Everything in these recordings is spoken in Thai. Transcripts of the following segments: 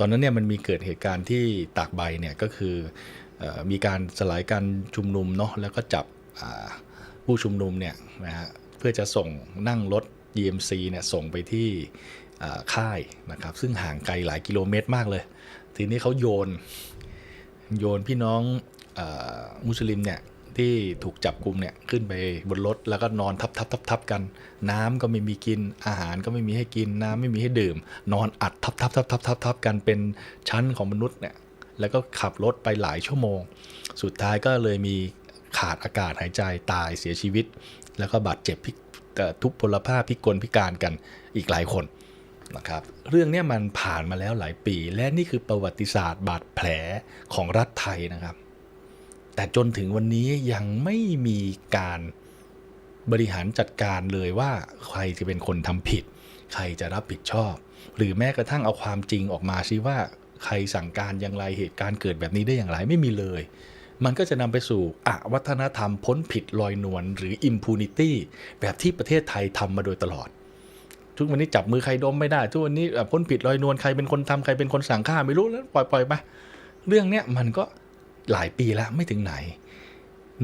ตอนนั้นเนี่ยมันมีเกิดเหตุการณ์ที่ตากใบเนี่ยก็คืออมีการสลายการชุมนุมเนาะแล้วก็จับผู้ชุมนุมเนี่ยนะฮะเพื่อจะส่งนั่งรถ EMC เนี่ยส่งไปที่ค่ายนะครับ ซึ่งห่างไกลหลายกิโลเมตรมากเลย ทีนี้เขาโยน โยนพี่น้องอมุสลิมเนี่ย ที่ถูกจับกลุ่มเนี่ยขึ้นไปบนรถแล้วก็นอนทับทับทับทับกัน น้ำก็ไม่มีกินอาหารก็ไม่มีให้กิน น้ำไม่มีให้ดื่ม นอนอัดทับทับทับทับทับทับกันเป็นชั้นของมนุษย์เนี่ยแล้วก็ขับรถไปหลายชั่วโมง สุดท้ายก็เลยมีขาดอากาศหายใจตายเสียชีวิต แล้วก็บาดเจ็บทุพพลภาพพิกลพิการกันอีกหลายคนนะครับเรื่องนี้มันผ่านมาแล้วหลายปี และนี่คือประวัติศาสตร์บาดแผลของรัฐไทยนะครับ แต่จนถึงวันนี้ยังไม่มีการบริหารจัดการเลยว่าใครจะเป็นคนทำผิด ใครจะรับผิดชอบ หรือแม้กระทั่งเอาความจริงออกมาซิว่าใครสั่งการอย่างไรเหตุการณ์เกิดแบบนี้ได้อย่างไรไม่มีเลย มันก็จะนำไปสู่อวัฒนธรรมพ้นผิดลอยนวลหรือ impunity แบบที่ประเทศไทยทำมาโดยตลอด ทุกวันนี้จับมือใครดมไม่ได้ ทุกวันนี้พ้นผิดลอยนวลใครเป็นคนทำใครเป็นคนสั่งฆ่าไม่รู้แล้วปล่อยปล่อยไปเรื่องเนี้ยมันก็ หลายปีแล้วไม่ถึงไหน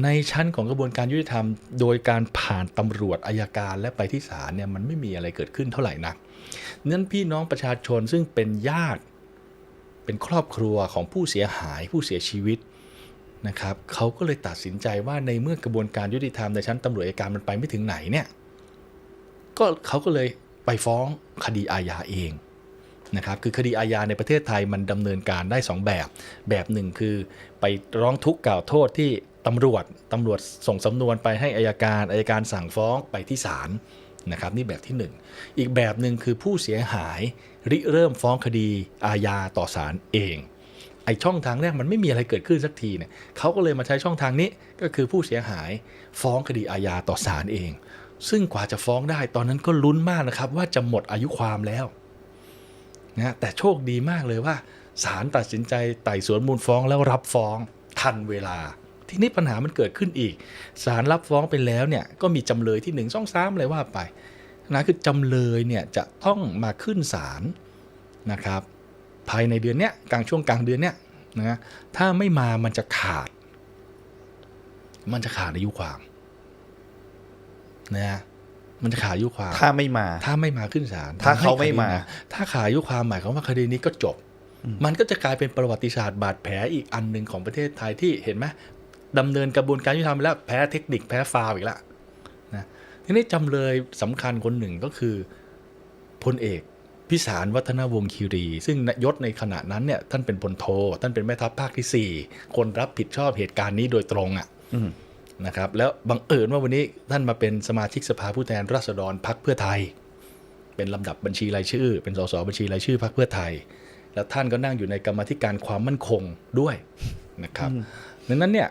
ในชั้นของกระบวนการยุติธรรม โดยการผ่านตำรวจอายการและไปที่ศาลเนี่ยมันไม่มีอะไรเกิดขึ้นเท่าไหร่นักนั้นพี่น้องประชาชนซึ่งเป็นญาติ เป็นครอบครัวของผู้เสียหายผู้เสียชีวิตนะครับเขาก็เลยตัดสินใจว่าในเมื่อกระบวนการยุติธรรมในชั้นตำรวจอัยการมันไปไม่ถึงไหนเนี่ยก็เขาก็เลยไปฟ้องคดีอาญาเอง นะครับคือคดีอาญาในประเทศไทยมันดำเนินการได้ 2 แบบ แบบหนึ่งคือไปร้องทุกข์กล่าวโทษที่ตำรวจตำรวจส่งสำนวนไปให้อายการอายการสั่งฟ้องไปที่ศาลนะครับนี่แบบที่ 1 อีกแบบหนึ่งคือผู้เสียหายริเริ่มฟ้องคดีอาญาต่อศาลเอง ไอช่องทางแรกมันไม่มีอะไรเกิดขึ้นสักทีเนี่ยเขาก็เลยมาใช้ช่องทางนี้ก็คือผู้เสียหายฟ้องคดีอาญาต่อศาลเอง ซึ่งกว่าจะฟ้องได้ตอนนั้นก็ลุ้นมากนะครับว่าจะหมดอายุความแล้ว นะแต่โชคดีมากเลยว่าศาลตัดสินใจไต่สวนมูลฟ้องแล้วรับฟ้องทันเวลา ทีนี้ปัญหามันเกิดขึ้นอีกศาลรับฟ้องไปแล้วเนี่ยก็มีจำเลยที่หนึ่งสองสามอะไรว่าไปนะคือจำเลยเนี่ยจะต้องมาขึ้นศาลนะครับ ภายในเดือนเนี้ยกลางช่วงกลางเดือนเนี้ยนะถ้าไม่มามันจะขาด มันจะขาดอายุความนะ มันจะขาดอายุความ ถ้าไม่มา ถ้าไม่มาขึ้นศาลถ้าเขาไม่มาให้คดีถ้าขาดอายุความหมายความว่าคดีนี้ก็จบ มันก็จะกลายเป็นประวัติศาสตร์บาดแผลอีกอันหนึ่งของประเทศไทยที่เห็นไหมดำเนินกระบวนการยุติธรรมไปแล้วแพ้เทคนิคแพ้ฟาวล์อีกแล้วนะทีนี้จำเลยสำคัญคนหนึ่งก็คือพลเอกพิสารวัฒนวงศ์คีรี ซึ่งยศในขณะนั้นเนี่ยท่านเป็นพลโทท่านเป็นแม่ทัพภาคที่4คนรับผิดชอบเหตุการณ์นี้โดยตรงอะอืม นะครับแล้วบังเอิญว่าวันนี้ท่านมาเป็นสมาชิกสภาผู้แทนราษฎรพักเพื่อไทย เป็นลำดับบัญชีรายชื่อ เป็นสสบัญชีรายชื่อพักเพื่อไทย แล้วท่านก็นั่งอยู่ในกรรมาธิการความมั่นคงด้วยนะครับดังนั้นเนี่ย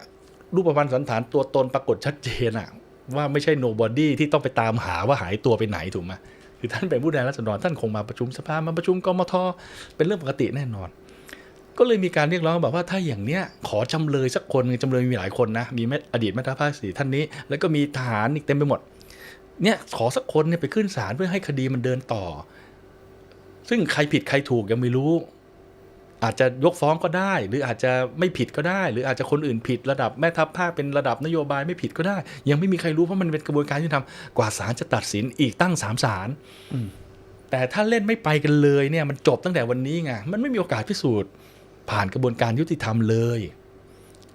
รูปพรรณสันฐานตัวตนปรากฏชัดเจนอะว่าไม่ใช่โนบอดี้ที่ต้องไปตามหาว่าหายตัวไปไหนถูกไหมคือท่านเป็นผู้แทนราษฎรท่านคงมาประชุมสภามาประชุมกมทเป็นเรื่องปกติแน่นอน ก็เลยมีการเรียกร้องแบบว่าถ้าอย่างเนี้ยขอจำเลยสักคนหนึ่งจำเลยมีหลายคนนะ มีแม่อดีตแม่ทัพภาคสี่ท่านนี้ แล้วก็มีทหารอีกเต็มไปหมด เนี่ยขอสักคนเนี่ยไปขึ้นศาลเพื่อให้คดีมันเดินต่อ ซึ่งใครผิดใครถูกยังไม่รู้ อาจจะยกฟ้องก็ได้ หรืออาจจะไม่ผิดก็ได้ หรืออาจจะคนอื่นผิดระดับแม่ทัพภาคเป็นระดับนโยบายไม่ผิดก็ได้ ยังไม่มีใครรู้เพราะมันเป็นกระบวนการยุติธรรมกว่าศาลจะตัดสินอีกตั้งสามศาลแต่ถ้าเล่นไม่ไปกันเลยเนี่ยมันจบตั้งแต่วันนี้ไงมันไม่มีโอกาสพิสูจน์ ผ่านกระบวนการยุติธรรมเลย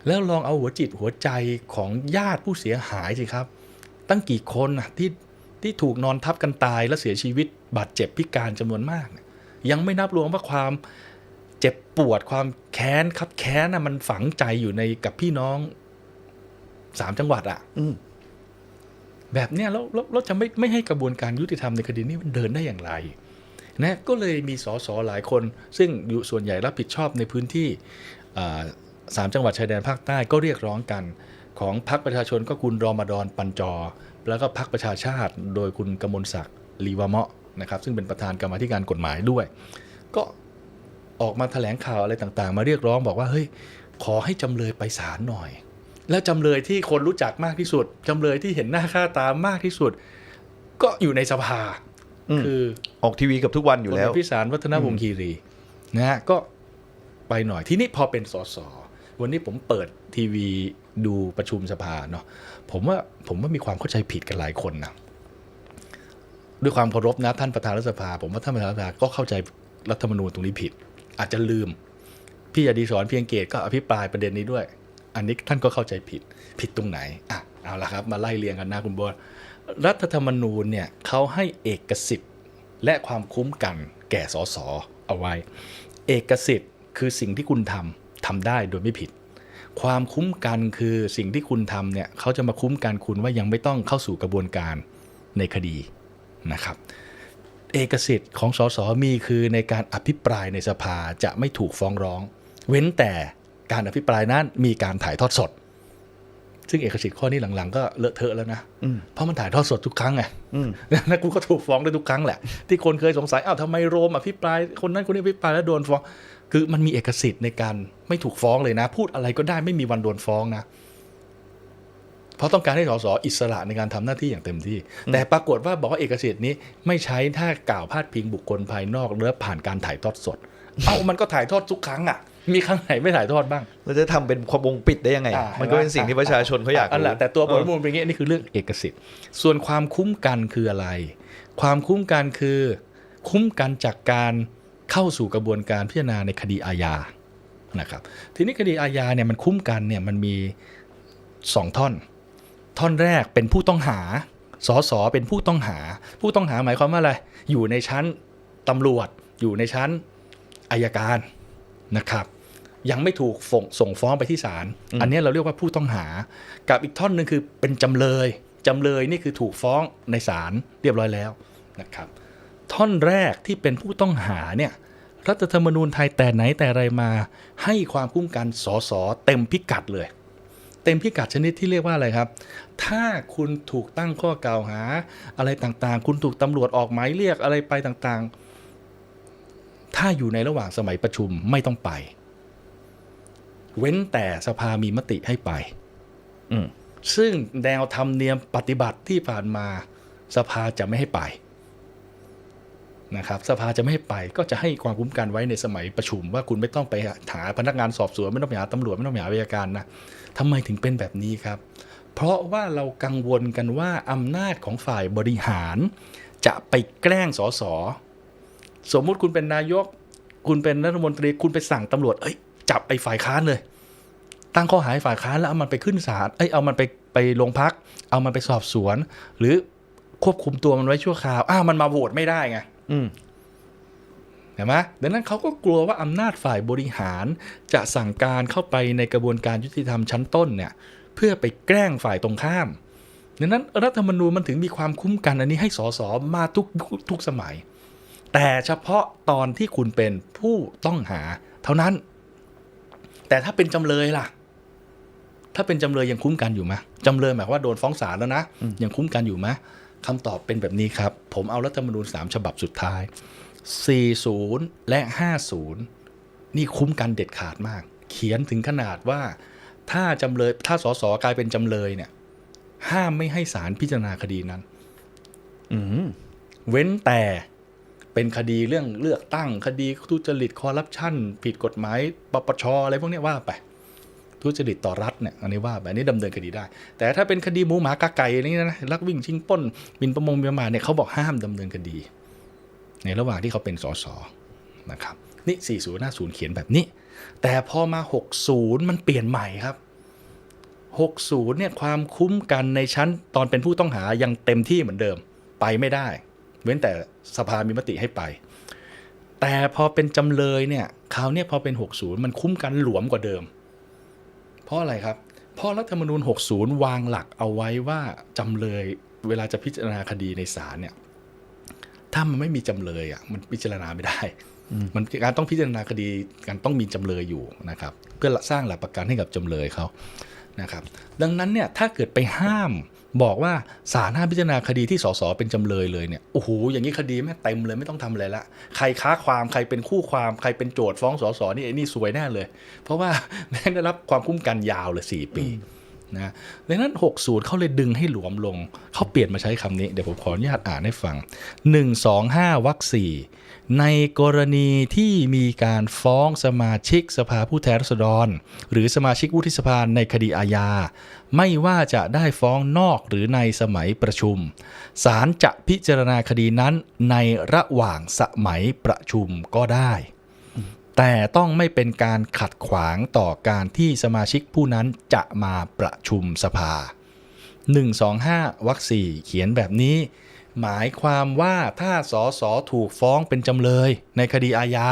แล้วลองเอาหัวจิตหัวใจของญาติผู้เสียหายสิครับ ตั้งกี่คนน่ะที่ที่ถูกนอนทับกันตายและเสียชีวิตบาดเจ็บพิการจำนวนมากเนี่ยยังไม่นับรวมว่าความเจ็บปวดความแค้นครับแค้นน่ะมันฝังใจอยู่ในกับพี่น้องสามจังหวัดอะอืมแบบเนี้ยแล้วแล้วเราจะไม่ไม่ให้กระบวนการยุติธรรมในคดีนี้มันเดินได้อย่างไร นะก็เลยมีสสหลายคน ซึ่งอยู่ส่วนใหญ่รับผิดชอบในพื้นที่สามจังหวัดชายแดนภาคใต้ก็เรียกร้องกัน ของพรรคประชาชนก็คุณรอมฎอนปันจอ แล้วก็พรรคประชาชาติ โดยคุณกมลศักดิ์ลีวะมะนะครับ ซึ่งเป็นประธานกรรมธิการกฎหมายด้วย ก็ออกมาแถลงข่าวอะไรต่างๆ มาเรียกร้องบอกว่าเฮ้ยขอให้จำเลยไปศาลหน่อย แล้วจำเลยที่คนรู้จักมากที่สุดจำเลยที่เห็นหน้าค่าตามากที่สุด ก็อยู่ในสภา คือออกทีวีกับทุกวันอยู่แล้วพลเกพิสารวัฒนวงศ์คีรีนะฮะก็ไปหน่อย ที่นี่พอเป็นสสวันนี้ผมเปิดทีวีดูประชุมสภาเนาะผมว่าผมว่ามีความเข้าใจผิดกันหลายคนนะด้วยความเคารพนะท่านประธานรัฐสภา ผมว่าท่านประธานรัฐสภาก็เข้าใจรัฐธรรมนูญตรงนี้ผิด อาจจะลืม พี่อดีศรเพียงเกตก็อภิปรายประเด็นนี้ด้วย อันนี้ท่านก็เข้าใจผิดผิดตรงไหนอะเอาละครับ มาไล่เรียงกันนะคุณโบท รัฐธรรมนูญเนี่ยเขาให้เอกสิทธิ์และความคุ้มกันแก่สสเอาไว้ เอกสิทธิ์คือสิ่งที่คุณทำทำได้โดยไม่ผิด ความคุ้มกันคือสิ่งที่คุณทำเนี่ยเขาจะมาคุ้มกันคุณว่ายังไม่ต้องเข้าสู่กระบวนการในคดีนะครับ เอกสิทธิ์ของสสมีคือในการอภิปรายในสภาจะไม่ถูกฟ้องร้อง เว้นแต่การอภิปรายนั้นมีการถ่ายทอดสด ซึ่งเอกสิทธิ์ข้อนี้หลังๆ ก็เลอะเทอะแล้วนะอืมเพราะมันถ่ายทอดสดทุกครั้งไงอืมแล้วกูก็ถูกฟ้องได้ทุกครั้งแหละ ที่คนเคยสงสัยอ้าวทำไมโรมอภิปรายคนนั้นคนนี้อภิปรายแล้วโดนฟ้อง คือมันมีเอกสิทธิ์ในการไม่ถูกฟ้องเลยนะ พูดอะไรก็ได้ไม่มีวันโดนฟ้องนะ เพราะต้องการให้สสอิสระในการทำหน้าที่อย่างเต็มที่ แต่ปรากฏว่าบอกว่าเอกสิทธิ์นี้ไม่ใช้ถ้ากล่าวพาดพิงบุคคลภายนอกหรือผ่านการถ่ายทอดสด เอ้ามันก็ถ่ายทอดทุกครั้งอะ มีครั้งไหนไม่ถ่ายทอดบ้างเราจะทำเป็นความวงปิดได้ยังไงอ่ามันก็เป็นสิ่งที่ประชาชนเขาอยากอันแหละรู้แต่ตัวบทเออมูลเป็นอย่างนี้นี่คือเรื่องเอกสิทธิ์ ส่วนความคุ้มกันคืออะไร ความคุ้มกันคือ คุ้มกันจากการเข้าสู่กระบวนการพิจารณาในคดีอาญานะครับ ทีนี้คดีอาญาเนี่ยมันคุ้มกันเนี่ยมันมีสองท่อน ท่อนแรกเป็นผู้ต้องหาสสเป็นผู้ต้องหา ผู้ต้องหาหมายความว่าอะไร อยู่ในชั้นตำรวจ อยู่ในชั้นอายการนะครับ ยังไม่ถูกส่งส่งฟ้องไปที่ศาลอันนี้เราเรียกว่าผู้ต้องหา กับอีกท่อนหนึ่งคือเป็นจำเลยจำเลยนี่คือถูกฟ้องในศาลเรียบร้อยแล้วนะครับ ท่อนแรกที่เป็นผู้ต้องหาเนี่ยรัฐธรรมนูญไทยแต่ไหนแต่ไรมา ให้ความคุ้มกันสสเต็มพิกัดเลย เต็มพิกัดชนิดที่เรียกว่าอะไรครับ ถ้าคุณถูกตั้งข้อกล่าวหาอะไรต่างๆ คุณถูกตำรวจออกหมายเรียกอะไรไปต่างๆ ถ้าอยู่ในระหว่างสมัยประชุมไม่ต้องไป เว้นแต่สภามีมติให้ไปอืมซึ่งแนวธรรมเนียมปฏิบัติที่ผ่านมาสภาจะไม่ให้ไปนะครับสภาจะไม่ให้ไปก็จะให้ความคุ้มกันไว้ในสมัยประชุมว่าคุณไม่ต้องไปหาพนักงานสอบสวนไม่ต้องไปหาตำรวจไม่ต้องไปหาอัยการนะทำไมถึงเป็นแบบนี้ครับ เพราะว่าเรากังวลกันว่าอำนาจของฝ่ายบริหาร จะไปแกล้งสสสมมุติคุณเป็นนายก คุณเป็นรัฐมนตรีคุณไปสั่งตำรวจเอ้ย จับไอ้ฝ่ายค้านเลย ตั้งข้อหาให้ฝ่ายค้านแล้วเอามันไปขึ้นศาลเอ้ยเอามันไปไปโรงพัก เอามันไปสอบสวน หรือควบคุมตัวมันไว้ชั่วคราวอ้าวมันมาโหวตไม่ได้ไงอืมเห็นไหมดังนั้นเขาก็กลัวว่าอำนาจฝ่ายบริหารจะสั่งการเข้าไปในกระบวนการยุติธรรมชั้นต้นเนี่ย เพื่อไปแกล้งฝ่ายตรงข้ามดังนั้นรัฐธรรมนูญมันถึงมีความคุ้มกันอันนี้ให้สสมาทุกทุกสมัย แต่เฉพาะตอนที่คุณเป็นผู้ต้องหาเท่านั้น แต่ถ้าเป็นจำเลยล่ะ ถ้าเป็นจำเลยยังคุ้มกันอยู่ไหมจำเลยหมายความว่าโดนฟ้องศาลแล้วนะยังคุ้มกันอยู่ไหมคำตอบเป็นแบบนี้ครับ ผมเอารัฐธรรมนูญสามฉบับสุดท้าย 40 และ 50 นี่คุ้มกันเด็ดขาดมาก เขียนถึงขนาดว่า ถ้าจำเลยถ้าสสกลายเป็นจำเลยเนี่ย ห้ามไม่ให้ศาลพิจารณาคดีนั้นอืมเว้นแต่ เป็นคดีเรื่องเลือกตั้ง คดีทุจริตคอร์รัปชันผิดกฎหมายปปชอะไรพวกนี้ว่าไปทุจริตต่อรัฐเนี่ยอันนี้ว่าไปอันนี้ดำเนินคดีได้ แต่ถ้าเป็นคดีหมูหมากาไก่อะไรนี่นะลักวิ่งชิงป้นหมินประมงเมียมาเนี่ยเขาบอกห้ามดำเนินคดี ในระหว่างที่เขาเป็นสสนะครับนี่40 50 เขียนแบบนี้ แต่พอมา 60 มันเปลี่ยนใหม่ครับ 60เนี่ยความคุ้มกันในชั้นตอนเป็นผู้ต้องหายังเต็มที่เหมือนเดิมไปไม่ได้ เว้นแต่สภามีมติให้ไป แต่พอเป็นจำเลยเนี่ยคราวเนี้ยพอเป็น 60 มันคุ้มกันหลวมกว่าเดิม เพราะอะไรครับเพราะรัฐธรรมนูญ 60 วางหลักเอาไว้ว่าจำเลยเวลาจะพิจารณาคดีในศาลเนี่ยถ้ามันไม่มีจำเลยอะมันพิจารณาไม่ได้ มันการต้องพิจารณาคดีการต้องมีจำเลยอยู่นะครับ เพื่อสร้างหลักประกันให้กับจำเลยเขานะครับ ดังนั้นเนี่ยถ้าเกิดไปห้าม บอกว่าศาลห้ามพิจารณาคดีที่สสเป็นจำเลยเลยเนี่ยโอ้โหอย่างนี้คดีแม่งเต็มเลยไม่ต้องทำอะไรละใครค้าความใครเป็นคู่ความใครเป็นโจทย์ฟ้องสสนี่ไอ้นี่สวยแน่เลย เพราะว่าแม่งได้รับความคุ้มกันยาวเลยสี่ปี นะดังนั้น 60 เขาเลยดึงให้หลวมลง เขาเปลี่ยนมาใช้คำนี้ เดี๋ยวผมขออนุญาตอ่านให้ฟัง 125วรรคสี่ในกรณีที่มีการฟ้องสมาชิกสภาผู้แทนราษฎร หรือสมาชิกวุฒิสภาในคดีอาญา ไม่ว่าจะได้ฟ้องนอกหรือในสมัยประชุม ศาลจะพิจารณาคดีนั้นในระหว่างสมัยประชุมก็ได้ แต่ต้องไม่เป็นการขัดขวางต่อการที่สมาชิกผู้นั้นจะมาประชุมสภา 125วรรคสี่เขียนแบบนี้ หมายความว่าถ้าสอสอถูกฟ้องเป็นจำเลยในคดีอาญา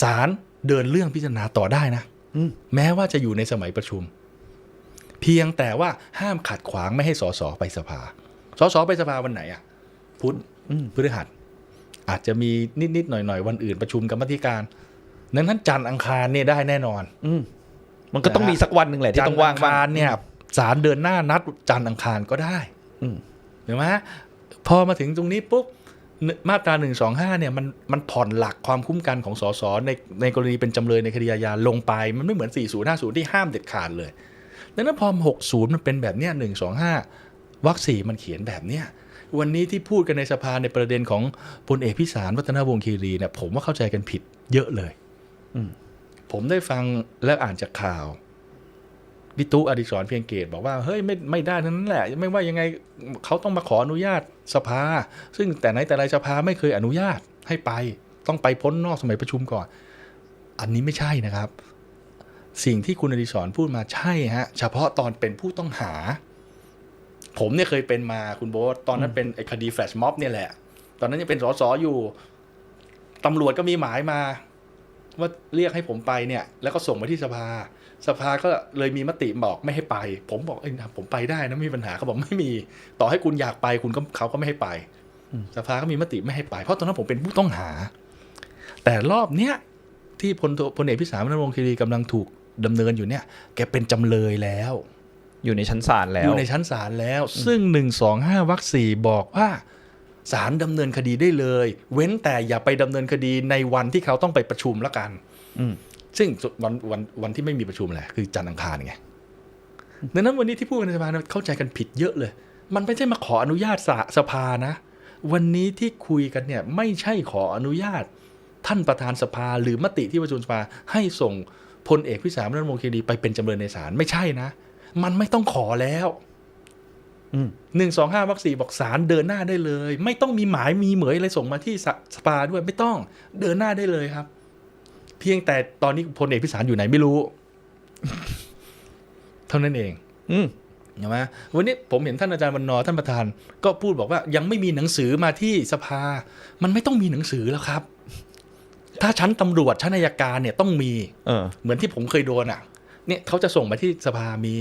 ศาลเดินเรื่องพิจารณาต่อได้นะอืมแม้ว่าจะอยู่ในสมัยประชุม เพียงแต่ว่าห้ามขัดขวางไม่ให้สสไปสภาสสไปสภาวันไหนอะ พุธอืมพฤหัส อาจจะมีนิดๆหน่อยๆวันอื่นประชุมกรรมธิการดังนั้นจันทร์อังคารเนี่ยได้แน่นอน อืมมันก็ต้องมีสักวันหนึ่งแหละที่ต้องว่างจันทร์บ้าคางรเนี่ยศาลเดินหน้านัดจันทร์อังคารก็ได้ อืมเห็นไหมพอมาถึงตรงนี้ปุ๊บมาตรา1นึเนี่ยมันมันผ่อนหลักความคุ้มกันของสสในในกรณีเป็นจำเลยในคดีอาญาลงไป มันไม่เหมือน40 50 ที่ห้ามเด็ดขาดเลยดังนั้นพอ 60 มันเป็นแบบเนี้ย1 2 5วรรคสี่มันเขียนแบบเนี้ย วันนี้ที่พูดกันในสภาในประเด็นของพลเอกพิสารวัฒนวงศ์คีรีเนี่ยผมว่าเข้าใจกันผิดเยอะเลยอืมผมได้ฟังและอ่านจากข่าวพี่ตุ๊อดิศรเพียงเกตบอกว่าเฮ้ยไม่ไม่ได้ทั้งนั้นแหละ ไม่ว่ายังไงเขาต้องมาขออนุญาตสภา ซึ่งแต่ไหนแต่ไรสภาไม่เคยอนุญาตให้ไป ต้องไปพ้นนอกสมัยประชุมก่อน อันนี้ไม่ใช่นะครับ สิ่งที่คุณอดิศรพูดมาใช่ฮะ เฉพาะตอนเป็นผู้ต้องหา ผมเนี่ยเคยเป็นมาคุณโบ๊ทตอนนั้นเป็นไอ้คดีแฟลชม็อบเนี่ยแหละ ตอนนั้นยังเป็นสสอยู่ตำรวจก็มีหมายมา ว่าเรียกให้ผมไปเนี่ย แล้วก็ส่งมาที่สภา สภาก็เลยมีมติบอกไม่ให้ไป ผมบอกเอ้ยผมไปได้นะไม่มีปัญหาเขาบอกไม่มี ต่อให้คุณอยากไปคุณก็เขาก็ไม่ให้ไปสภาก็มีมติไม่ให้ไป เพราะตอนนั้นผมเป็นผู้ต้องหา แต่รอบเนี้ยที่พลโทพลเอกพิสารวงศ์คีรีกำลังถูกดำเนินอยู่เนี่ย แกเป็นจำเลยแล้ว อยู่ในชั้นศาลแล้อวยู่ในชั้นศาลแล้ว ซึ่ง 1 2 5วรรคสี่บอกว่าศาลดำเนินคดีได้เลย เว้นแต่อย่าไปดำเนินคดีในวันที่เขาต้องไปประชุมแล้วกันอืมซึ่งวันวันวันที่ไม่มีประชุมแหละคือจันทร์อังคารไงดังนั้นวันนี้ที่พูดกันในสภาเนี่ยเข้าใจกันผิดเยอะเลย มันไม่ใช่มาขออนุญาตสะสภานะ วันนี้ที่คุยกันเนี่ยไม่ใช่ขออนุญาตท่านประธานสภาหรือมติที่ประชุมสภาให้ส่งพลเอกพิสารรัฐมนตรีไปเป็นจำเลยในศาลไม่ใช่นะ มันไม่ต้องขอแล้วอืมหนึ่งสองห้าวัคซีบอกสารเดินหน้าได้เลย ไม่ต้องมีหมายมีเหมยอะไรส่งมาที่สสภาด้วยไม่ต้องเดินหน้าได้เลยครับ เพียงแต่ตอนนี้พลเอกพิสารอยู่ไหนไม่รู้ เท่านั้นเอง อืมใช่ไหมวันนี้ผมเห็นท่านอาจารย์วันนอร์ท่านประธาน ก็พูดบอกว่ายังไม่มีหนังสือมาที่สภา มันไม่ต้องมีหนังสือแล้วครับ ถ้าชั้นตำรวจชั้นอัยการเนี่ยต้องมี เออ เหมือนที่ผมเคยโดนอะ เนี่ยเขาจะส่งมาที่สภามี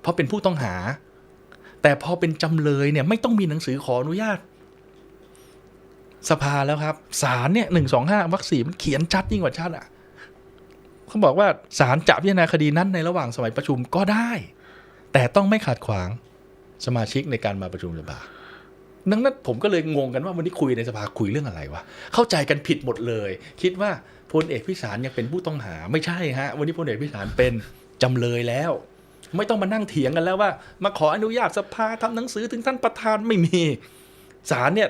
เพราะเป็นผู้ต้องหา แต่พอเป็นจำเลยเนี่ยไม่ต้องมีหนังสือขออนุญาต สภาแล้วครับศาลเนี่ยหนึ่งสองห้าวัคซีมันเขียนชัดยิ่งกว่าชัดอะเขาบอกว่าศาลจะพิจารณาคดีนั้นในระหว่างสมัยประชุมก็ได้ แต่ต้องไม่ขัดขวางสมาชิกในการมาประชุมสภาดังนั้นผมก็เลยงงกันว่าวันนี้คุยในสภาคุยเรื่องอะไรวะเข้าใจกันผิดหมดเลย คิดว่า พลเอกพิสารยังเป็นผู้ต้องหาไม่ใช่ฮะ วันนี้พลเอกพิสารเป็นจำเลยแล้ว ไม่ต้องมานั่งเถียงกันแล้วว่า มาขออนุญาตสภาทำหนังสือถึงท่านประธานไม่มีศาลเนี่ย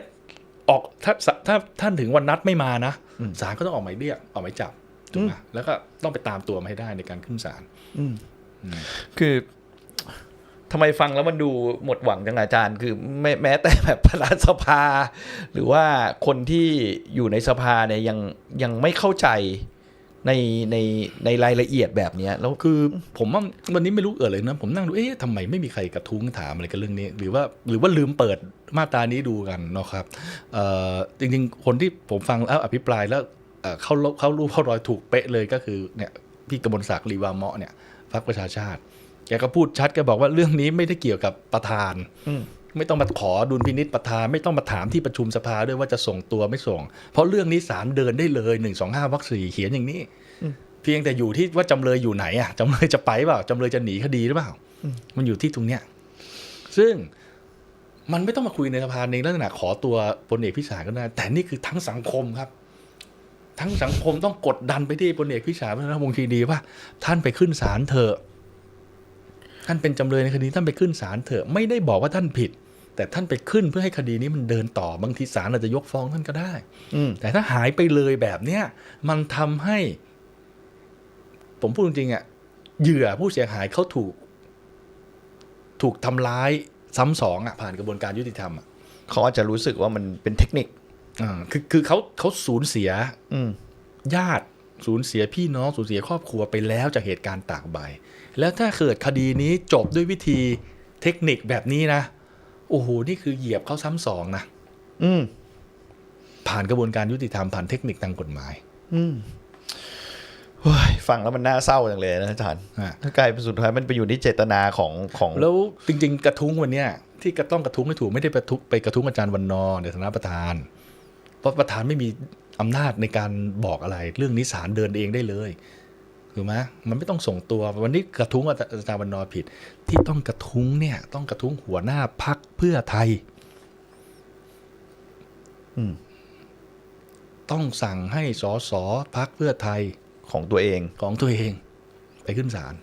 ออกถ้าถ้าท่านถึงวันนัดไม่มานะอืมศาลก็ต้องออกหมายเรียกออกหมายจับถูกไหมแล้วก็ต้องไปตามตัวมาให้ได้ในการขึ้นศาลอืมอืมคือ ทำไมฟังแล้วมันดูหมดหวังจังอาจารย์ คือแม้แม้แต่แบบประธานสภา หรือว่าคนที่อยู่ในสภาเนี่ยยังยังไม่เข้าใจในในในรายละเอียดแบบนี้แล้วคือผมว่าวันนี้ไม่รู้เออเลยนะ ผมนั่งดูเอ๊ะทำไมไม่มีใครกระทุ้งถามอะไรกันเรื่องนี้ หรือว่าหรือว่าลืมเปิดมาตรานี้ดูกันเนาะครับจริงๆ คนที่ผมฟังแล้วอภิปรายแล้วเอ่อเขาเขารู้เขารอยถูกเป๊ะเลยก็คือเนี่ยพี่กมลศักดิ์ลีวาเมาะเนี่ยพรรคประชาชาติ แกก็พูดชัดแกบอกว่าเรื่องนี้ไม่ได้เกี่ยวกับประธานอืมไม่ต้องมาขอดุลพินิษประธาน ไม่ต้องมาถามที่ประชุมสภาด้วยว่าจะส่งตัวไม่ส่ง เพราะเรื่องนี้ศาลเดินได้เลยหนึ่งสองห้าวรรคสี่เขียนอย่างนี้เพียงแต่อยู่ที่ว่าจำเลยอยู่ไหนอะจำเลยจะไปเปล่าจำเลยจะหนีคดีหรือเปล่า มันอยู่ที่ตรงเนี้ยซึ่งมันไม่ต้องมาคุยในสภาในลักษณะขอตัวพลเอกพิสารก็ได้แต่นี่คือทั้งสังคมครับ ทั้งสังคมต้องกดดันไปที่พลเอกพิสารรัฐมนตรีดีว่า ท่านไปขึ้นศาลเถอะ ท่านเป็นจำเลยในคดีท่านไปขึ้นศาลเถอะไม่ได้บอกว่าท่านผิด แต่ท่านไปขึ้นเพื่อให้คดีนี้มันเดินต่อบางทีศาลอาจจะยกฟ้องท่านก็ได้อืมแต่ถ้าหายไปเลยแบบเนี้ยมันทำให้ ผมพูดจริงๆอะเหยื่อผู้เสียหายเขาถูก ถูกทำร้ายซ้ำสองอะผ่านกระบวนการยุติธรรมอะเขาอาจจะรู้สึกว่ามันเป็นเทคนิคอ่าคือคือเขาเขาสูญเสียอืมญาติ สูญเสียพี่น้องสูญเสียครอบครัวไปแล้วจากเหตุการณ์ตากใบ แล้วถ้าเกิดคดีนี้จบด้วยวิธีเทคนิคแบบนี้นะ โอ้โห นี่คือเหยียบเขาซ้ำสองนะ อืม ผ่านกระบวนการยุติธรรมผ่านเทคนิคทางกฎหมาย อืมเฮ้ยฟังแล้วมันน่าเศร้าจังเลยนะอาจารย์อะถ้ากลายเป็นสุดท้ายมันไปอยู่ที่เจตนาของของ แล้วจริง ๆ กระทุ้งวันเนี้ยที่กระต้องกระทุ้งให้ถูกไม่ได้ไปทุกไปกระทุ้งอาจารย์วันนอร์ในฐานะประธาน เพราะประธานไม่มี อำนาจในการบอกอะไร เรื่องนี้ศาลเดินเองได้เลยถูกไหมมันไม่ต้องส่งตัววันนี้กระทุ้งอาจารย์วันนอร์ผิด ที่ต้องกระทุ้งเนี่ย ต้องกระทุ้งหัวหน้าพักเพื่อไทยอืมต้องสั่งให้สสพักเพื่อไทยของตัวเองของตัวเอง ไปขึ้นศาล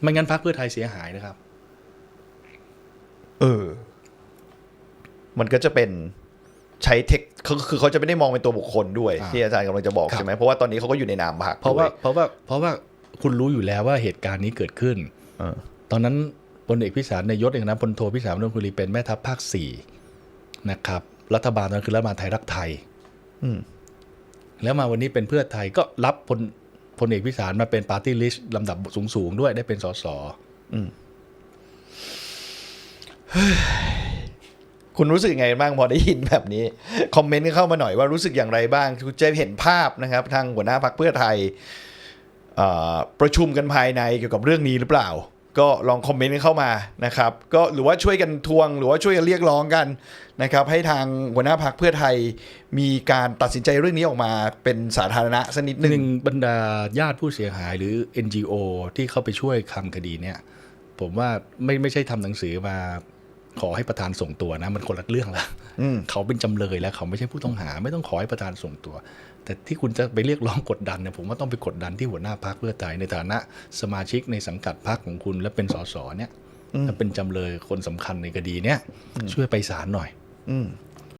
ไม่งั้นพักเพื่อไทยเสียหายนะครับ เออ มันก็จะเป็น ใช้เทคคือคือเขาจะไม่ได้มองเป็นตัวบุคคลด้วยอ่าที่อาจารย์กำลังจะบอกครับใช่ไหมเพราะว่าตอนนี้เขาก็อยู่ในนามพรรคเพราะว่าด้วยเพราะว่าเพราะว่าคุณรู้อยู่แล้วว่าเหตุการณ์นี้เกิดขึ้นเออตอนนั้นพลเอกพิสารในยศเองนะพลโทพิสารนนคุรีเป็นแม่ทัพภาคสี่นะครับ รัฐบาลตอนนั้นคือรัฐบาลไทยรักไทย อืมแล้วมาวันนี้เป็นเพื่อไทยก็รับพลพลเอกพิสารมาเป็นปาร์ตี้ลิสต์ลำดับสูงๆด้วยได้เป็นสส คุณรู้สึกยังไงบ้างพอได้ยินแบบนี้ คอมเมนต์เข้ามาหน่อยว่ารู้สึกอย่างไรบ้างคุณจะเห็นภาพนะครับ ทางหัวหน้าพรรคเพื่อไทยประชุมกันภายในเกี่ยวกับเรื่องนี้หรือเปล่า ก็ลองคอมเมนต์เข้ามานะครับ ก็หรือว่าช่วยกันทวง หรือว่าช่วยกันเรียกร้องกันนะครับ ให้ทางหัวหน้าพรรคเพื่อไทยมีการตัดสินใจเรื่องนี้ออกมาเป็นสาธารณะสักนิดหนึ่งงบรรดาญาติผู้เสียหายหรือ NGO ที่เข้าไปช่วยคำคดีเนี่ยผมว่าไม่ไม่ใช่ทำหนังสือมา ขอให้ประธานส่งตัวนะ มันคนละเรื่องละอืมเขาเป็นจำเลยแล้ว เขาไม่ใช่ผู้ต้องหา ไม่ต้องขอให้ประธานส่งตัว แต่ที่คุณจะไปเรียกร้องกดดันเนี่ยผมว่าต้องไปกดดันที่หัวหน้าพักเพื่อไทยในฐานะสมาชิกในสังกัดพักของคุณและเป็นสสเนี่ยอืมและเป็นจำเลยคนสำคัญในคดีเนี่ยช่วยไปศาลหน่อยอืม